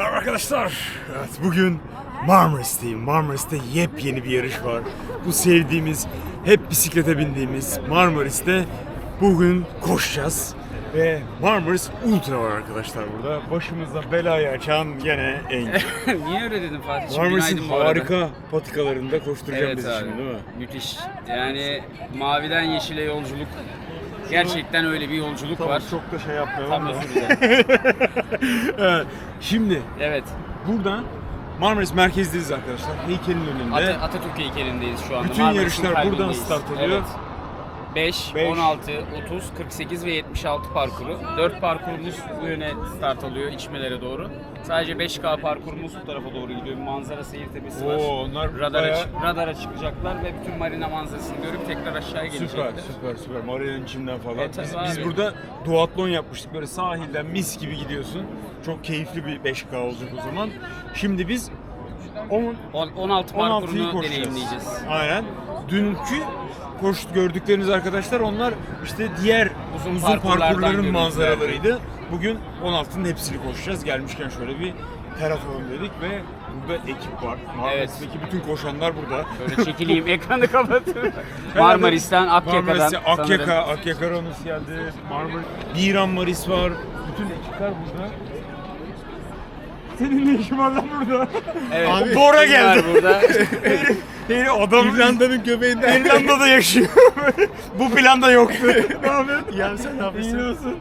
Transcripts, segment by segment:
Merhaba arkadaşlar. Evet bugün Marmaris'teyim. Marmaris'te yepyeni bir yarış var. Bu sevdiğimiz, hep bisiklete bindiğimiz Marmaris'te bugün koşacağız. Ve Marmaris Ultra var arkadaşlar burada. Başımızda belayı açan gene Engin. Niye öyle dedin Fatih'ciğim? Marmaris'in harika patikalarında koşturacağım Evet bizi abi. şimdi değil mi? Müthiş. Yani maviden yeşile yolculuk. Gerçekten öyle bir yolculuk var. çok da şey yapmayalım. Tam da. evet, şimdi Evet. burada Marmaris merkezdeyiz arkadaşlar. Heykelin önünde. Ata- Atatürk heykerindeyiz şu anda. Bütün Marmaris'in yarışlar buradan kalbindeyiz. start alıyor. Evet. 5, Beş. 16, 30, 48 ve 76 parkuru. 4 parkurumuz bu yöne start alıyor içmelere doğru. Sadece 5K parkurumuz bu tarafa doğru gidiyor. Bir manzara seyir tepesi var. Oo, onlar radara, bayağı- çık- radara çıkacaklar ve bütün marina manzarasını görüp tekrar aşağıya gelecekler. Süper, süper, süper. Maria'nın içinden falan. Evet, biz, tabii biz abi. burada duatlon yapmıştık. Böyle sahilden mis gibi gidiyorsun. Çok keyifli bir 5K olacak o zaman. Şimdi biz 10, On- 16 16'yı parkurunu deneyimleyeceğiz. Aynen. Dünkü koş gördükleriniz arkadaşlar onlar işte diğer Uzun uzun, parkurların manzaralarıydı. Bugün 16'nın hepsini koşacağız. Gelmişken şöyle bir ter atalım dedik ve burada ekip var. Marmaris'teki bütün koşanlar burada. Şöyle çekileyim ekranı kapatın. Marmaris'ten, Akyaka'dan. Marmaris'te Akyaka. Akyaka Ranos geldi. Marmaris, Biran Maris var. Bütün ekipler burada. Senin ne işin var lan burada? Evet. Abi, Bora var geldi. burada. Yeni adam İrlanda'nın göbeğinde. İrlanda'da yaşıyor. Bu planda yoktu. ne yapıyorsun? Yani sen ne yapıyorsun? İyi olsun.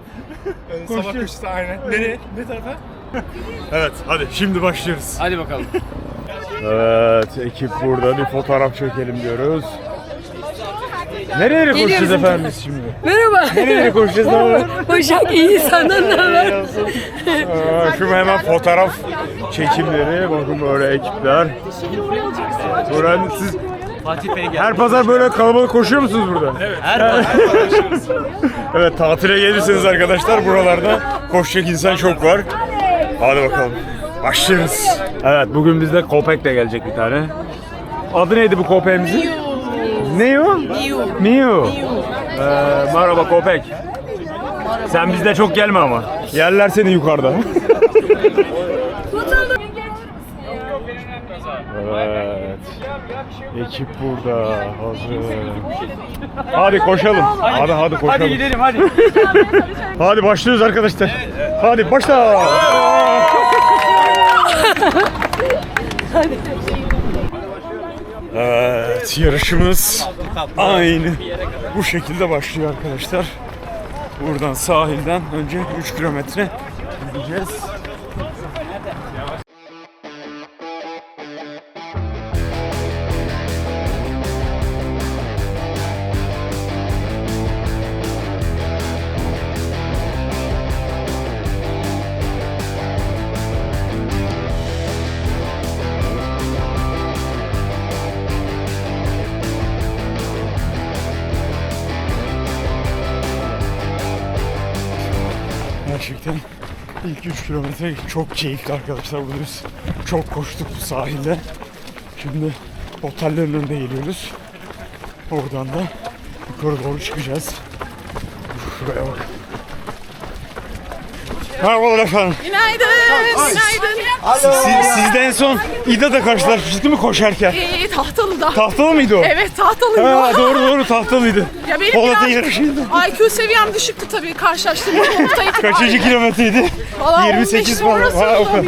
Ee, sabah Koşuyor. koşusu aynen. Nereye? Ne tarafa? Evet hadi şimdi başlıyoruz. Hadi bakalım. Evet ekip burada bir fotoğraf çekelim diyoruz. Nereye koşacağız Geliyoruz efendim biz şimdi? Merhaba. Nereye koşacağız? Ne var? Başak iyi senden ne haber? Aa, Şu hemen fotoğraf çekimleri. Bakın böyle ekipler. Buranın siz her pazar böyle kalabalık koşuyor musunuz burada? Evet. Her pazar Evet tatile gelirseniz arkadaşlar buralarda koşacak insan çok var. Hadi bakalım. Başlıyoruz. Evet bugün bizde Kopek de gelecek bir tane. Adı neydi bu Kopek'imizin? Ne o? Miu. Miu. Ee, merhaba Kopek. Sen bizde çok gelme ama. Yerler seni yukarıda. evet. Ekip burada. Hazır. Hadi koşalım. Hadi hadi koşalım. Hadi gidelim hadi. Hadi başlıyoruz arkadaşlar. Hadi başla. Evet, yarışımız aynı bu şekilde başlıyor arkadaşlar. Buradan sahilden önce 3 kilometre gideceğiz. İlk 3 kilometre çok keyifli arkadaşlar. Burada biz çok koştuk bu sahilde. Şimdi otellerin önünde geliyoruz. Oradan da yukarı doğru çıkacağız. Şuraya bak. Merhabalar efendim. Günaydın. Günaydın. Siz, siz de en son İda'da karşılaşmıştık değil mi koşarken? Ee, tahtalıda. Tahtalı mıydı o? Evet tahtalıydı. Ha, doğru doğru tahtalıydı. Ya benim Polat'ın biraz yarışıydı. IQ seviyem düşüktü tabii karşılaştığımda. Kaçıncı kilometreydi? Valla 28 15 falan. Ha, o kadar.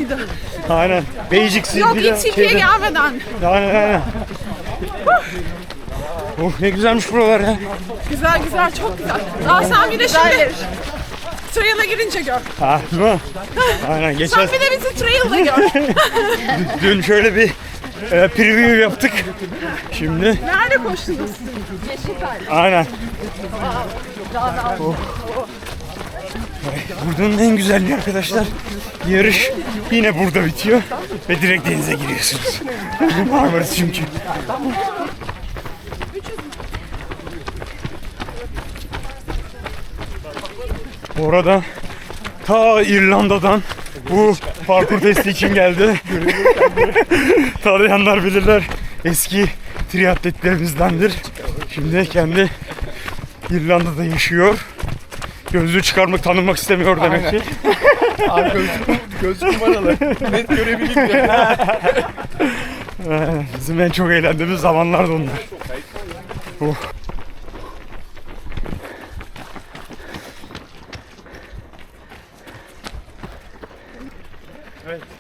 Aynen. Beycik Yok Silvi'de İTP'ye şeyde- gelmeden. Aynen aynen. Oh ne güzelmiş buralar ya. Güzel güzel çok güzel. Daha sen bir de şimdi trail'a girince gör. Ha değil mi? Aynen geçen Sen bir de bizi trail'da gör. dün şöyle bir e, preview yaptık. Şimdi Nerede koştunuz? aynen. Oh. Buradanın en güzelliği arkadaşlar yarış yine burada bitiyor ve direkt denize giriyorsunuz. Marmaris çünkü. Orada ta İrlanda'dan bu parkur testi için geldi. Tanıyanlar bilirler. Eski triatletlerimizdendir. Şimdi kendi İrlanda'da yaşıyor. Gözlüğü çıkarmak, tanınmak istemiyor demek ki. Abi gözlük, gözlük numaralı. Net ya. Ee, Bizim en çok eğlendiğimiz zamanlardı onlar. Oh.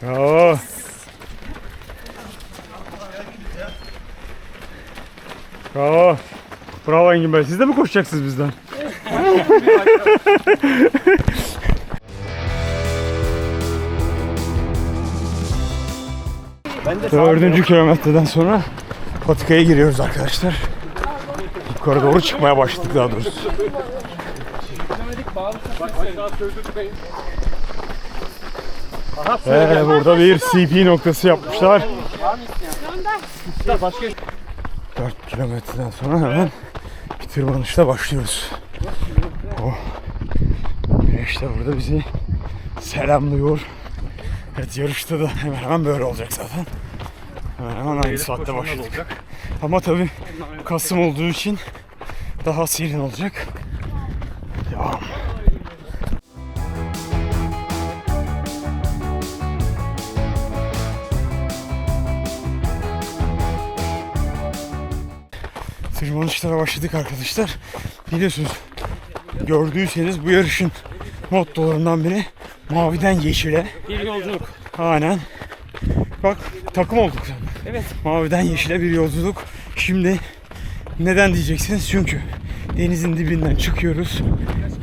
Oo. Bravo. Bravo Engin Bey. Siz de mi koşacaksınız bizden? Dördüncü kilometreden sonra patikaya giriyoruz arkadaşlar. Yukarı doğru çıkmaya başladık daha doğrusu. Ee, burada bir CP noktası yapmışlar. 4 kilometreden sonra hemen tırmanışla başlıyoruz. Oh. Güneş de burada bizi selamlıyor. Evet yarışta da hemen hemen böyle olacak zaten. Hemen hemen aynı saatte başladık. Ama tabii Kasım olduğu için daha serin olacak. Tırmanışlara başladık arkadaşlar. Biliyorsunuz gördüyseniz bu yarışın mottolarından biri maviden yeşile. Bir yolculuk. Aynen. Bak takım olduk. Evet. Maviden yeşile bir yolculuk. Şimdi neden diyeceksiniz? Çünkü denizin dibinden çıkıyoruz.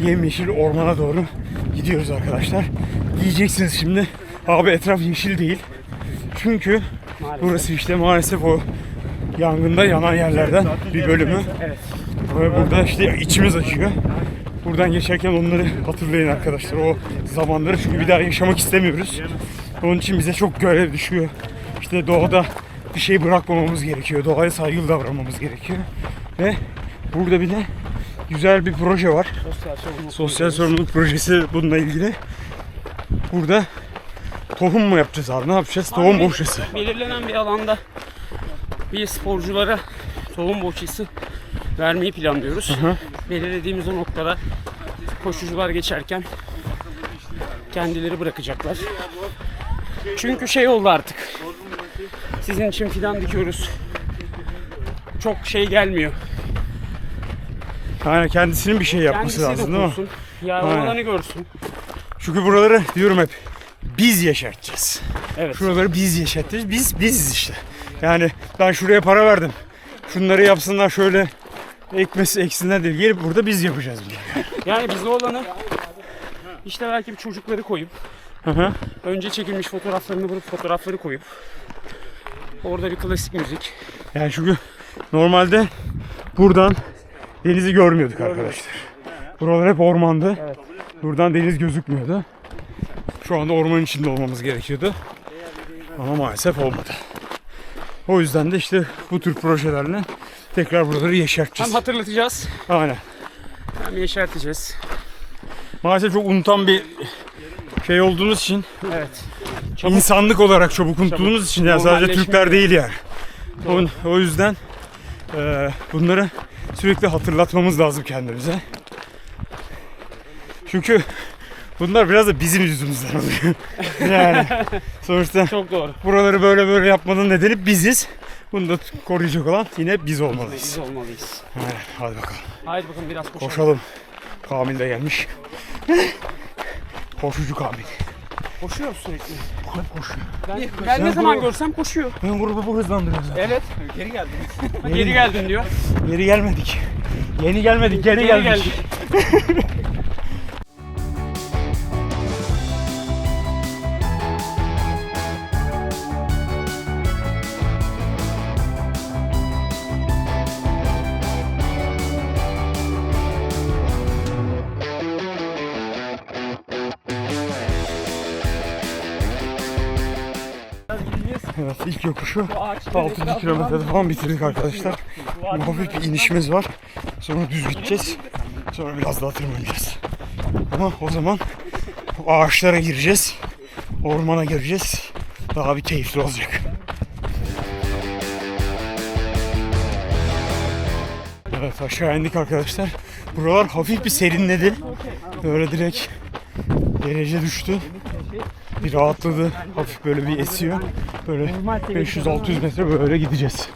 Yemyeşil ormana doğru gidiyoruz arkadaşlar. Diyeceksiniz şimdi abi etraf yeşil değil. Çünkü burası işte maalesef o yangında yanan yerlerden bir bölümü. Evet. Ve burada işte içimiz acıyor. Buradan geçerken onları hatırlayın arkadaşlar. O zamanları çünkü bir daha yaşamak istemiyoruz. Onun için bize çok görev düşüyor. İşte doğada bir şey bırakmamamız gerekiyor. Doğaya saygılı davranmamız gerekiyor. Ve burada bir de güzel bir proje var. Sosyal sorumluluk. Sosyal sorumluluk projesi bununla ilgili. Burada tohum mu yapacağız abi? Ne yapacağız? Tohum bohçası. Belirlenen bir alanda bir sporculara tohum bohçası vermeyi planlıyoruz. Belirlediğimiz o noktada koşucular geçerken kendileri bırakacaklar. Çünkü şey oldu artık. Sizin için fidan dikiyoruz. Çok şey gelmiyor. Yani kendisinin bir şey yapması Kendisi lazım değil mi? dokunsun. Ya olanı görsün. Çünkü buraları diyorum hep biz yaşatacağız. Evet. Şuraları biz yaşatacağız. Biz biziz işte. Yani ben şuraya para verdim. Şunları yapsınlar şöyle ekmesi eksinler değil. Gelip burada biz yapacağız bunu. Yani bize olanı işte belki bir çocukları koyup Hı hı. önce çekilmiş fotoğraflarını bulup fotoğrafları koyup orada bir klasik müzik. Yani çünkü normalde buradan denizi görmüyorduk arkadaşlar. Buralar hep ormandı. Evet. Buradan deniz gözükmüyordu. Şu anda ormanın içinde olmamız gerekiyordu. Ama maalesef olmadı. O yüzden de işte bu tür projelerle tekrar buraları Hem yeşerteceğiz. hatırlatacağız Aynen. hem yeşerteceğiz. Maalesef çok unutan bir şey olduğunuz için, Evet. insanlık olarak çabuk unuttuğunuz için yani sadece Normalleşme. Türkler değil yani. O, o yüzden e, bunları sürekli hatırlatmamız lazım kendimize. Çünkü bunlar biraz da bizim yüzümüzden oluyor. yani sonuçta Çok doğru. buraları böyle böyle yapmanın nedeni biziz. Bunu da koruyacak olan yine biz olmalıyız. Biz olmalıyız. Aynen, hadi bakalım. Haydi bakalım biraz koşalım. Koşalım. Kamil de gelmiş. Koşucu Kamil. Koşuyor sürekli. Hep koşuyor. Ben, ben ne zaman görsem koşuyor. Ben grubu bu hızlandırıyorum zaten. Evet. Geri geldim. Geri geldin diyor. Geri gelmedik. Yeni gelmedik, geri, Geri geldik. geldik. Evet, ilk yokuşu Ağaç 6. kilometrede falan bitirdik arkadaşlar. Hafif bir inişimiz var. Sonra düz gideceğiz. Sonra biraz daha tırmanacağız. Ama o zaman ağaçlara gireceğiz. Ormana gireceğiz. Daha bir keyifli olacak. Evet aşağı indik arkadaşlar. Buralar hafif bir serinledi. Böyle direkt derece düştü. Bir rahatladı. Hafif böyle bir esiyor. Böyle 500-600 metre böyle gideceğiz.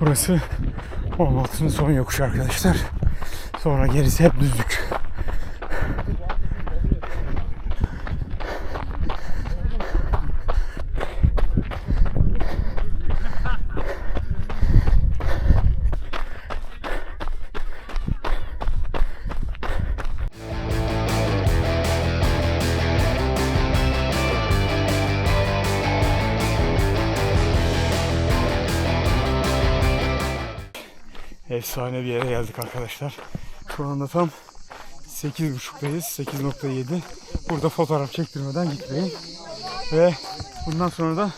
Burası 16'nın son yokuşu arkadaşlar. Sonra gerisi hep düzlük. Efsane bir yere geldik arkadaşlar. Şu anda tam 8.30'dayız. 8.7. Burada fotoğraf çektirmeden gitmeyin. Ve bundan sonra da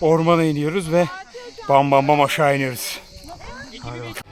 ormana iniyoruz ve bam bam bam aşağı iniyoruz. Hadi bakalım.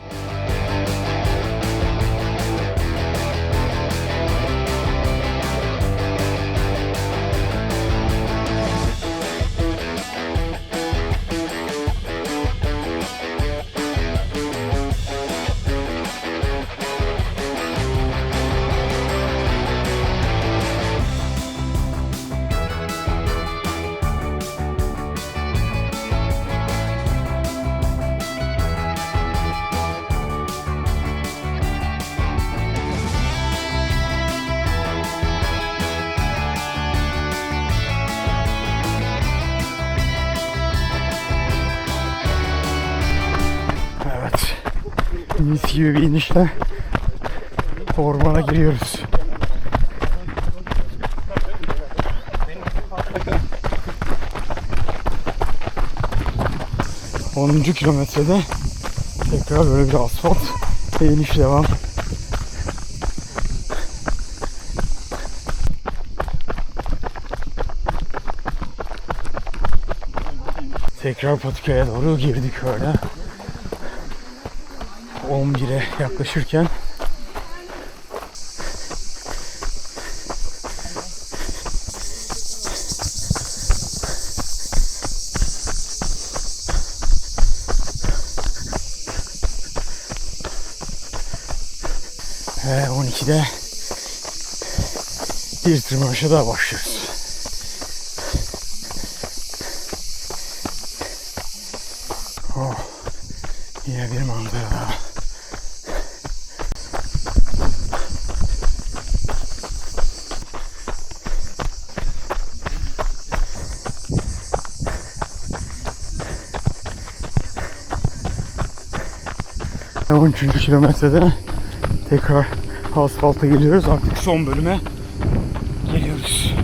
Mis gibi bir inişle ormana giriyoruz. Onuncu kilometrede tekrar böyle bir asfalt ve iniş devam. Tekrar Patika'ya doğru girdik öyle. 11'e yaklaşırken ve 12'de bir tırmanışa daha başlıyoruz. Oh, yine bir manzara daha. 13. kilometrede tekrar asfalta geliyoruz. Artık son bölüme geliyoruz.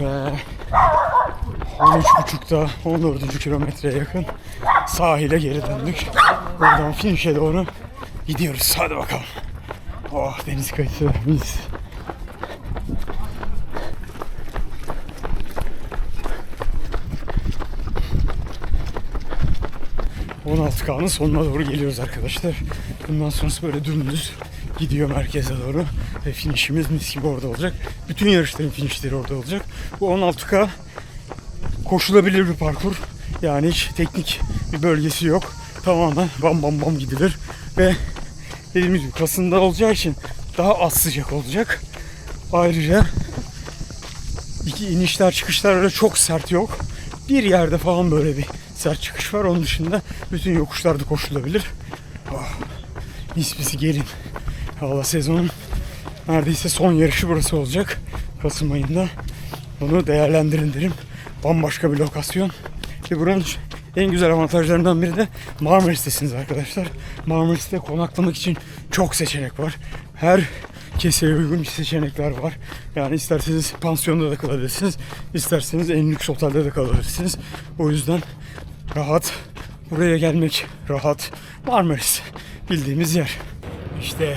Ve 13.30'da 14. kilometreye yakın sahile geri döndük. Buradan finish'e doğru gidiyoruz. Hadi bakalım. Oh deniz kayısı mis. Kanın sonuna doğru geliyoruz arkadaşlar. Bundan sonrası böyle dümdüz gidiyor merkeze doğru. Ve finişimiz mis gibi orada olacak. Bütün yarışların finişleri orada olacak. Bu 16K koşulabilir bir parkur. Yani hiç teknik bir bölgesi yok. Tamamen bam bam bam gidilir. Ve dediğimiz gibi Kasım'da olacağı için daha az sıcak olacak. Ayrıca iki inişler çıkışlar öyle çok sert yok. Bir yerde falan böyle bir sert çıkış var. Onun dışında bütün yokuşlarda koşulabilir. Oh, mis pisi gelin. Valla sezonun neredeyse son yarışı burası olacak. Kasım ayında. Onu değerlendirin derim. Bambaşka bir lokasyon. Ve buranın en güzel avantajlarından biri de Marmaris'tesiniz arkadaşlar. Marmaris'te konaklamak için çok seçenek var. Her keseye uygun seçenekler var. Yani isterseniz pansiyonda da kalabilirsiniz. isterseniz en lüks otelde de kalabilirsiniz. O yüzden rahat buraya gelmek rahat. Marmaris bildiğimiz yer. İşte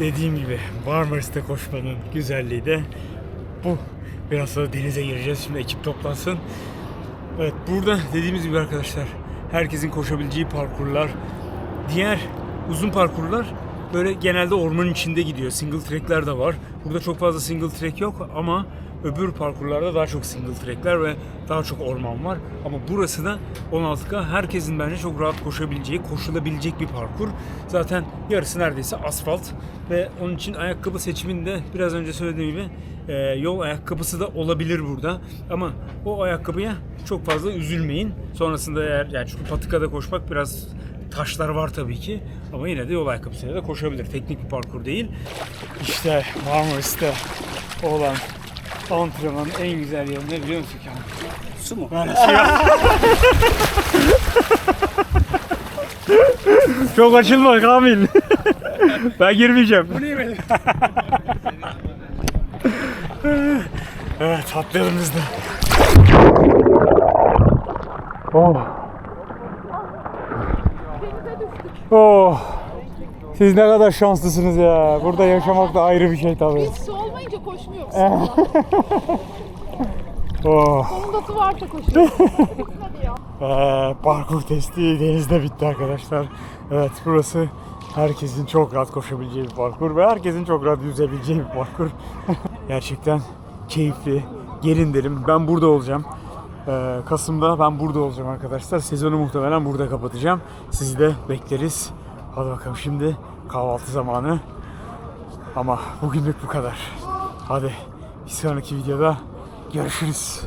dediğim gibi Marmaris'te koşmanın güzelliği de bu. Biraz sonra denize gireceğiz. Şimdi ekip toplansın. Evet burada dediğimiz gibi arkadaşlar herkesin koşabileceği parkurlar, diğer uzun parkurlar böyle genelde ormanın içinde gidiyor. Single track'ler de var. Burada çok fazla single track yok ama öbür parkurlarda daha çok single track'ler ve daha çok orman var. Ama burası da 16K herkesin bence çok rahat koşabileceği, koşulabilecek bir parkur. Zaten yarısı neredeyse asfalt ve onun için ayakkabı seçiminde biraz önce söylediğim gibi e, yol ayakkabısı da olabilir burada. Ama o ayakkabıya çok fazla üzülmeyin. Sonrasında eğer yani çünkü patikada koşmak biraz taşlar var tabii ki ama yine de yol ayakkabısıyla da koşabilir. Teknik bir parkur değil. İşte Marmaris'te olan antrenmanın en güzel yeri ne biliyor musun Kemal? Su mu? Çok açılma Kamil. ben girmeyeceğim. Bu niye benim? evet atlayalım biz de. Oh. Oh. Siz ne kadar şanslısınız ya. Burada yaşamak da ayrı bir şey tabii. Su olmayınca koşmuyoruz. Oh. Sonunda su varsa koşuyoruz. Ee, parkur testi denizde bitti arkadaşlar. Evet burası herkesin çok rahat koşabileceği bir parkur ve herkesin çok rahat yüzebileceği bir parkur. Gerçekten keyifli. Gelin derim. Ben burada olacağım. Ee, Kasım'da ben burada olacağım arkadaşlar. Sezonu muhtemelen burada kapatacağım. Sizi de bekleriz. Hadi bakalım şimdi kahvaltı zamanı. Ama bugünlük bu kadar. Hadi bir sonraki videoda görüşürüz.